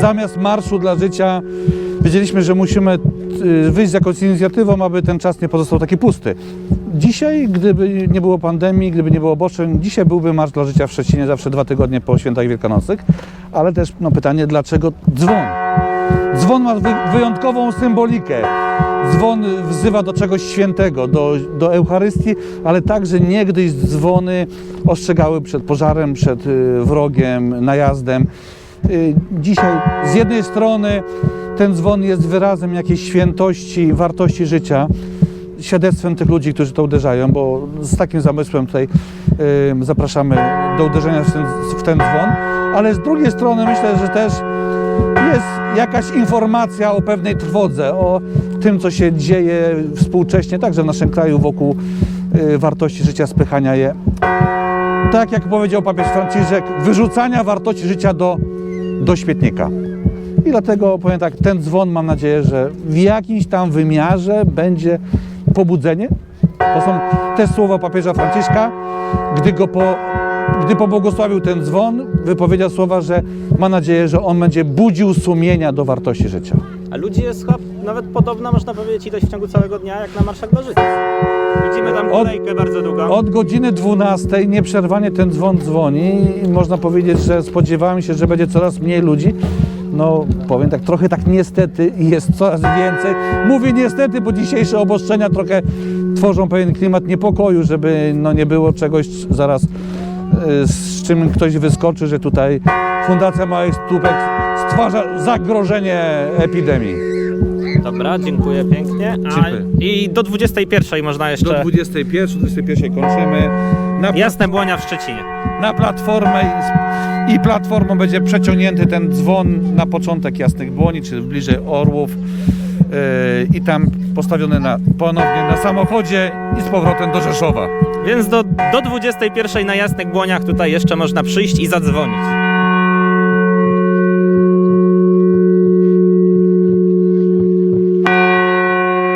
zamiast Marszu dla Życia wiedzieliśmy, że musimy y, wyjść z jakąś inicjatywą, aby ten czas nie pozostał taki pusty. Dzisiaj, gdyby nie było pandemii, gdyby nie było obostrzeń, dzisiaj byłby Marsz dla Życia w Szczecinie zawsze dwa tygodnie po świętach wielkanocnych, ale też no, pytanie, dlaczego dzwon? Dzwon ma wy, wyjątkową symbolikę. Dzwon wzywa do czegoś świętego, do, do Eucharystii, ale także niegdyś dzwony ostrzegały przed pożarem, przed y, wrogiem, najazdem. Y, Dzisiaj z jednej strony ten dzwon jest wyrazem jakiejś świętości, wartości życia, świadectwem tych ludzi, którzy to uderzają, bo z takim zamysłem tutaj y, zapraszamy do uderzenia w ten, w ten dzwon, ale z drugiej strony myślę, że też jest jakaś informacja o pewnej trwodze, o tym, co się dzieje współcześnie, także w naszym kraju wokół y, wartości życia, spychania je. Tak jak powiedział papież Franciszek, wyrzucania wartości życia do, do śmietnika. I dlatego powiem tak, ten dzwon mam nadzieję, że w jakimś tam wymiarze będzie pobudzenie. To są te słowa papieża Franciszka, gdy go po, gdy pobłogosławił ten dzwon, wypowiedział słowa, że ma nadzieję, że on będzie budził sumienia do wartości życia. A ludzi jest chyba nawet podobna, można powiedzieć, ilość w ciągu całego dnia, jak na marszach dla życia. Widzimy tam Od- kolejkę bardzo długą. Od godziny 12 nieprzerwanie ten dzwon dzwoni i można powiedzieć, że spodziewałem się, że będzie coraz mniej ludzi. No powiem tak, trochę tak niestety jest coraz więcej. Mówię niestety, bo dzisiejsze obostrzenia trochę tworzą pewien klimat niepokoju, żeby no, nie było czegoś zaraz z czym ktoś wyskoczy, że tutaj Fundacja Małych Stópek stwarza zagrożenie epidemii. Dobra, dziękuję pięknie. A, Dziękuję. I do 21 można Do jeszcze 21, 21 kończymy. Na Jasne Błonia w Szczecinie. na platformę i, i platformą będzie przeciągnięty ten dzwon na początek Jasnych Błoni, czy bliżej Orłów yy, i tam postawiony na, ponownie na samochodzie i z powrotem do Rzeszowa. Więc do, do 21 na Jasnych Błoniach tutaj jeszcze można przyjść i zadzwonić.